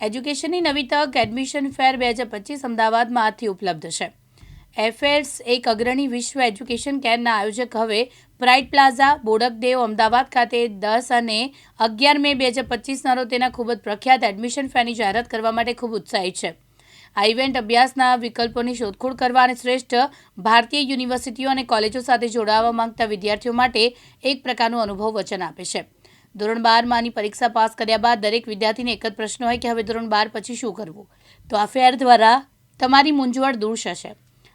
એજ્યુકેશનની નવી તક એડમિશન ફેર બે હજાર પચીસ અમદાવાદમાં આજથી ઉપલબ્ધ છે. એફેર્સ એક અગ્રણી વિશ્વ એજ્યુકેશન કેરના આયોજક હવે પ્રાઇડ પ્લાઝા, બોડકદેવ અમદાવાદ ખાતે દસ અને અગિયાર મે બે હજાર પચીસના રોજ તેના ખૂબ જ પ્રખ્યાત એડમિશન ફેરની જાહેરાત કરવા માટે ખૂબ ઉત્સાહિત છે. આ ઇવેન્ટ અભ્યાસના વિકલ્પોની શોધખોળ કરવા અને શ્રેષ્ઠ ભારતીય યુનિવર્સિટીઓ અને કોલેજો સાથે જોડાવા માંગતા વિદ્યાર્થીઓ માટે એક પ્રકારનું અનુભવ વચન આપે છે. ધોરણ બારમાંની પરીક્ષા પાસ કર્યા બાદ દરેક વિદ્યાર્થીને એક જ પ્રશ્ન હોય કે હવે ધોરણ બાર પછી શું કરવું? તો આ ફેર દ્વારા તમારી મૂંઝવણ દૂર થશે.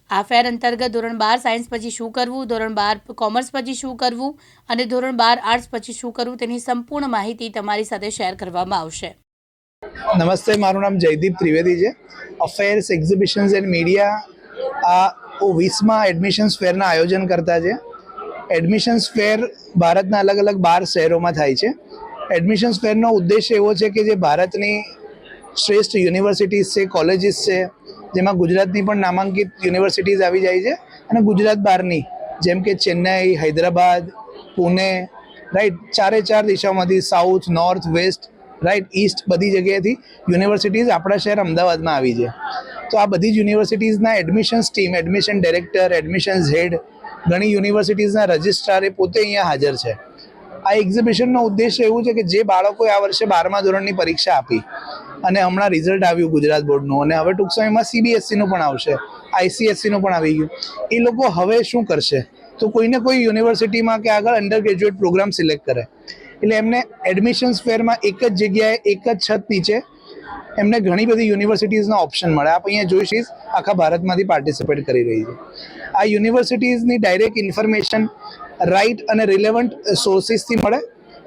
આ ફેર અંતર્ગત ધોરણ બાર સાયન્સ પછી શું કરવું, ધોરણ બાર કોમર્સ પછી શું કરવું અને ધોરણ બાર આર્ટ્સ પછી શું કરવું તેની સંપૂર્ણ માહિતી તમારી સાથે શેર કરવામાં આવશે. નમસ્તે, મારું નામ જયદીપ ત્રિવેદી છે. અફેર્સ, એક્ઝિબિશન્સ એન્ડ મીડિયા આ વીસમાં એડમિશન્સ ફેરના આયોજન કરતા છે. એડમિશન્સ ફેર ભારતના અલગ અલગ બાર શહેરોમાં થાય છે. એડમિશન્સ ફેરનો ઉદ્દેશ એવો છે કે જે ભારતની શ્રેષ્ઠ યુનિવર્સિટીઝ છે કોલેજીસ છે, જેમાં ગુજરાતની પણ નામાંકિત યુનિવર્સિટીઝ આવી જાય છે અને ગુજરાત બહારની, જેમ કે ચેન્નઈ, હૈદરાબાદ, પુણે રાઈટ ચારે ચાર દિશામાંથી south north west right east બધી જગ્યાએથી યુનિવર્સિટીઝ આપણા શહેર અમદાવાદમાં આવી છે. તો આ બધી જ યુનિવર્સિટીઝના admissions team admission director admissions head ઘણી યુનિવર્સિટીઝના રજિસ્ટ્રાર પોતે અહીંયા હાજર છે. આ એક્ઝિબિશનનો ઉદ્દેશ્ય એવું છે કે જે બાળકોએ આ વર્ષે બારમા ધોરણની પરીક્ષા આપી અને હમણાં રિઝલ્ટ આવ્યું ગુજરાત બોર્ડનું અને હવે ટૂંક સમયમાં સીબીએસસીનું પણ આવશે આઈસીએસસીનું પણ આવી ગયું. એ લોકો હવે શું કરશે? તો કોઈને કોઈ યુનિવર્સિટીમાં કે આગળ અંડર ગ્રેજ્યુએટ પ્રોગ્રામ સિલેક્ટ કરે. એટલે એમને એડમિશન્સ ફેરમાં એક જ જગ્યાએ એક જ છત નીચે એમને ઘણી બધી યુનિવર્સિટીઝના ઓપ્શન મળે. આપ અહીંયા જોઈશીશ આખા ભારતમાંથી પાર્ટિસિપેટ કરી રહી છે. આ યુનિવર્સિટીઝની ડાયરેક્ટ ઇન્ફોર્મેશન રાઇટ અને રિલેવન્ટ સોર્સિસથી મળે.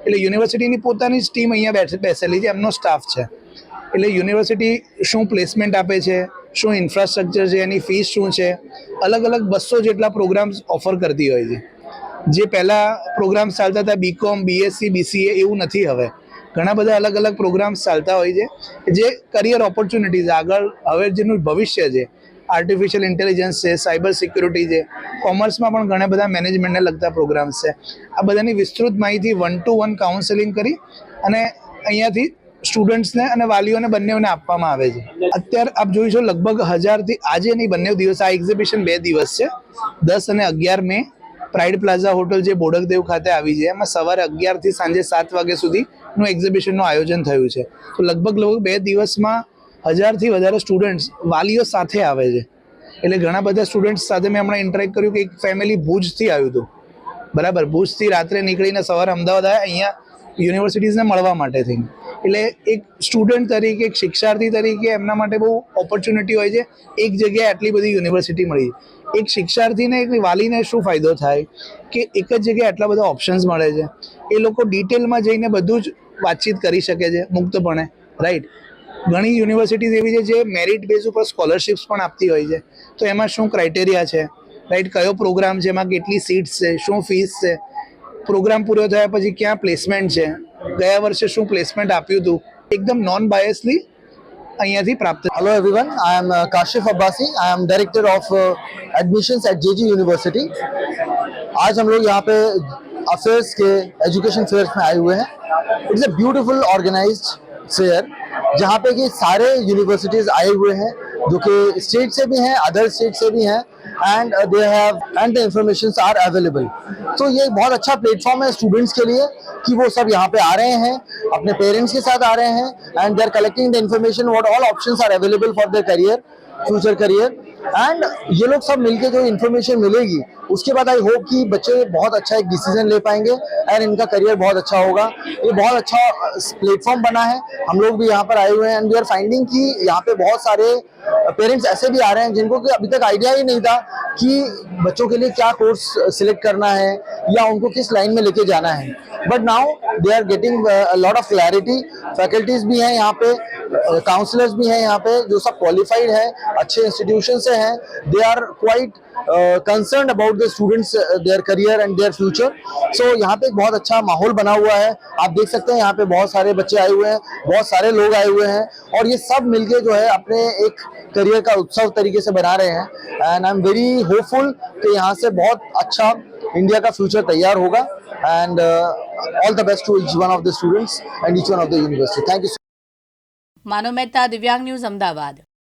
એટલે યુનિવર્સિટીની પોતાની જ ટીમ અહીંયા બેસેલી છે, એમનો સ્ટાફ છે. એટલે યુનિવર્સિટી શું પ્લેસમેન્ટ આપે છે, શું ઇન્ફ્રાસ્ટ્રક્ચર છે, એની ફીસ શું છે અલગ અલગ બસો જેટલા પ્રોગ્રામ્સ ઓફર કરતી હોય છે. જે પહેલાં પ્રોગ્રામ્સ ચાલતા હતા બીકોમ બીએસસી બીસીએ એવું નથી હવે. ઘણા બધા અલગ અલગ પ્રોગ્રામ્સ ચાલતા હોય છે, જે કરિયર ઓપોર્ચ્યુનિટીઝ આગળ, હવે જેનું ભવિષ્ય છે આર્ટિફિશિયલ ઇન્ટેલિજન્સ છે સાયબર સિક્યુરિટી છે કોમર્સમાં પણ ઘણા બધા મેનેજમેન્ટને લગતા પ્રોગ્રામ્સ છે. આ બધાની વિસ્તૃત માહિતી વન ટુ વન કાઉન્સેલિંગ કરી અને અહીંયાથી સ્ટુડન્ટ્સને અને વાલીઓને બંનેઓને આપવામાં આવે છે. અત્યારે આપ જોઈશો લગભગ હજારથી, આજે નહીં, બંને દિવસ, આ એક્ઝિબિશન બે દિવસ છે. દસ અને અગિયાર મે પ્રાઇડ પ્લાઝા હોટલ જે બોડકદેવ ખાતે આવી છે, એમાં સવારે અગિયારથી સાંજે સાત વાગ્યા સુધીનું એક્ઝિબિશનનું આયોજન થયું છે. તો લગભગ લગભગ બે દિવસમાં હજારથી વધારે સ્ટુડન્ટ્સ વાલીઓ સાથે આવે છે. એટલે ઘણા બધા સ્ટુડન્ટ્સ સાથે મેં હમણાં ઇન્ટરેક્ટ કર્યું કે એક ફેમિલી ભુજથી આવ્યું હતું. બરાબર, ભુજથી રાત્રે નીકળીને સવારે અમદાવાદ આવ્યા, અહીંયા યુનિવર્સિટીઝને મળવા માટે થઈને. એટલે એક સ્ટુડન્ટ તરીકે, એક શિક્ષાર્થી તરીકે એમના માટે બહુ ઓપોર્ચ્યુનિટી હોય છે. એક જગ્યાએ આટલી બધી યુનિવર્સિટી મળી. એક શિક્ષાર્થીને, એક વાલીને શું ફાયદો થાય કે એક જ જગ્યાએ આટલા બધા ઓપ્શન્સ મળે છે. એ લોકો ડિટેલમાં જઈને બધું જ વાતચીત કરી શકે છે, મુક્તપણે રાઈટ ઘણી યુનિવર્સિટીઝ એવી છે જે મેરિટ બેઝ ઉપર સ્કોલરશિપ્સ પણ આપતી હોય છે તો એમાં શું ક્રાઇટેરિયા છે રાઈટ કયો પ્રોગ્રામ છે એમાં કેટલી સીટ્સ છે શું ફીસ છે પ્રોગ્રામ પૂરો થયા પછી ક્યાં પ્લેસમેન્ટ છે ગયા વર્ષે શું પ્લેસમેન્ટ આપ્યું હતું એકદમ નોન બાયસલી અહીંયાથી પ્રાપ્ત Hello everyone, I am uh, Kashif Abbasi. I am director of uh, admissions at JG University. आज हम लोग यहाँ पे अफेयर्स के एजुकेशन फेयर में आए हुए हैं it's a beautiful organised fair जहाँ पे कि सारे यूनिवर्सिटीज आए हुए हैं, जो कि स्टेट से भी हैं अदर स्टेट से भी हैं and they have and the information are available तो ये बहुत अच्छा प्लेटफॉर्म है स्टूडेंट्स के लिए, कि वो सब यहाँ पे आ रहे हैं, अपने पेरेंट्स के साथ आ रहे हैं and they are collecting the information what all option are available for their career future career and ये लोग सब मिलके जो इन्फॉर्मेशन मिलेगी, उसके बाद आई होप कि बच्चे बहुत अच्छा एक डिसीज़न ले पाएँगे एंड इनका करियर बहुत अच्छा होगा। ये बहुत अच्छा प्लेटफॉर्म बना है। हम लोग भी यहाँ पर आए हुए हैं एंड वी आर फाइंडिंग कि यहाँ पे बहुत सारे पेरेंट्स ऐसे भी आ रहे हैं जिनको कि अभी तक आइडिया ही नहीं था कि बच्चों के लिए क्या कोर्स सिलेक्ट करना है या उनको किस लाइन में लेके जाना है। But now they are getting lot of clarity faculties भी हैं यहाँ पे काउंसलर्स भी हैं यहाँ पे, जो सब क्वालिफाइड है, अच्छे इंस्टीट्यूशन से हैं they are quite concern about the students their career and their future so यहाँ पे एक बहुत अच्छा माहौल बना हुआ है। आप देख सकते हैं यहाँ पे बहुत सारे बच्चे आए हुए हैं, बहुत सारे लोग आए हुए हैं और ये सब मिलके जो है अपने एक करियर का उत्सव तरीके से बना रहे हैं। And I am very hopeful कि यहाँ से बहुत अच्छा इंडिया का फ्यूचर तैयार होगा and all the best to each one of the students and each one of the university thank you Manav Mehta, Divyang news, Ahmedabad.